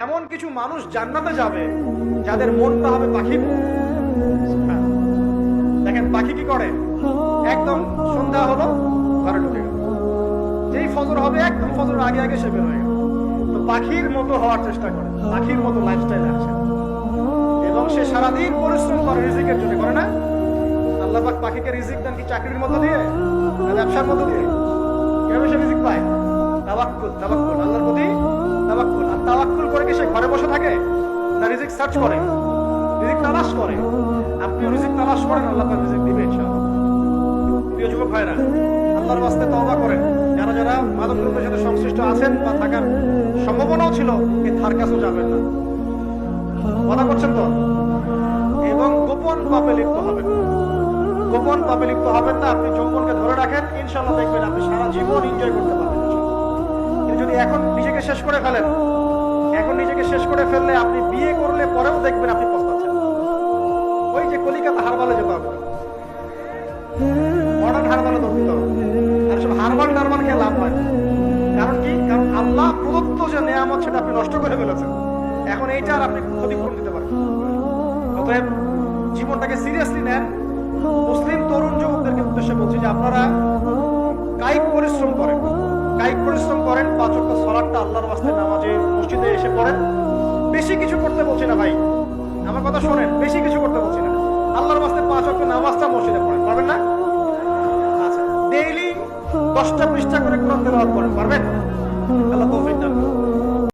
এমন কিছু মানুষ জান্নাতে যাবে, যাদের মনটা হবে মতো। হ্যাঁ। দেখেন, পাখি কি করে? একদম সন্ধ্যা হলো, ঘরে ঢুকে যেই ফজর হবে, একদম ফজর আগে আগে সে বের হয়ে তো পাখির মতো হওয়ার চেষ্টা করে, পাখির মতো লাইফস্টাইলে আসে। এবং সে সারাদিন পরিশ্রম করে, রিজিকের জন্য করে না। আল্লাহ পাক পাখিকে রিজিক দেন কি চাকরির মতো দিয়ে ব্যবসার মধ্যে দিয়ে? কীভাবে সে রিজিক পায়? তাওয়াক্কুল তাওয়াক্কুল, আল্লাহর কি সে ঘরে বসে থাকে। না রিজিক সার্চ করে। রিজিক তালাশ করে। আপনি রিজিক তালাশ করেন, আল্লাহ পাক রিজিক দিবে প্রিয় যুবক ভাইরা, আল্লাহর বাস্তে তওবা করেন। যারা যারা মাদক দ্রব্যের সাথে সংশ্লিষ্ট আছেন বা থাকার সম্ভাবনাও ছিল, এই ধার কাছেও যাবেন না। কথা করছেন তো? এবং গোপন পাপে লিপ্ত হবেন। গোপন পাপে লিপ্ত হবেন না, আপনি যৌবনকে ধরে রাখেন ইনশাল্লাহ দেখবেন আপনি সারা জীবন এনজয় করতে পারবেন। যদি এখন নিজেকে শেষ করে ফেলেন এখন নিজেকে শেষ করে ফেললে আপনি বিয়ে করলে পরেও দেখবেন আপনি পস্তাচ্ছেন। ওই যে কলিকাতা হারবালে যেতে হবে মডার্ন হারবালে দর্শিত আর সব হারবাল টারবাল খেয়ে লাভ কারণ কি? কারণ আল্লাহ প্রদত্ত যে নেয়ামত সেটা আপনি নষ্ট করে ফেলেছেন। এখন এইটার আপনি ক্ষতিপূরণ দিতে পারেন জীবনটাকে সিরিয়াসলি নেন। মুসলিম, তরুণ যুবকদেরকে উদ্দেশ্যে বলছি যে আপনারা কায়িক পরিশ্রম করেন। কায়িক পরিশ্রম করেন, পাঁচ ওয়াক্ত সালাদটা আল্লাহর বাস্তে করতে বলছি না ভাই। আমার কথা শোনেন, বেশি কিছু করতে বলছি না। আল্লাহর বাস্তে পাঁচ ওয়াক্ত নামাজটা মসজিদে পড়েন, পারবেন না? আচ্ছা ডেইলি দশটা পৃষ্ঠা করে কোরআন তেলাওয়াত করুন।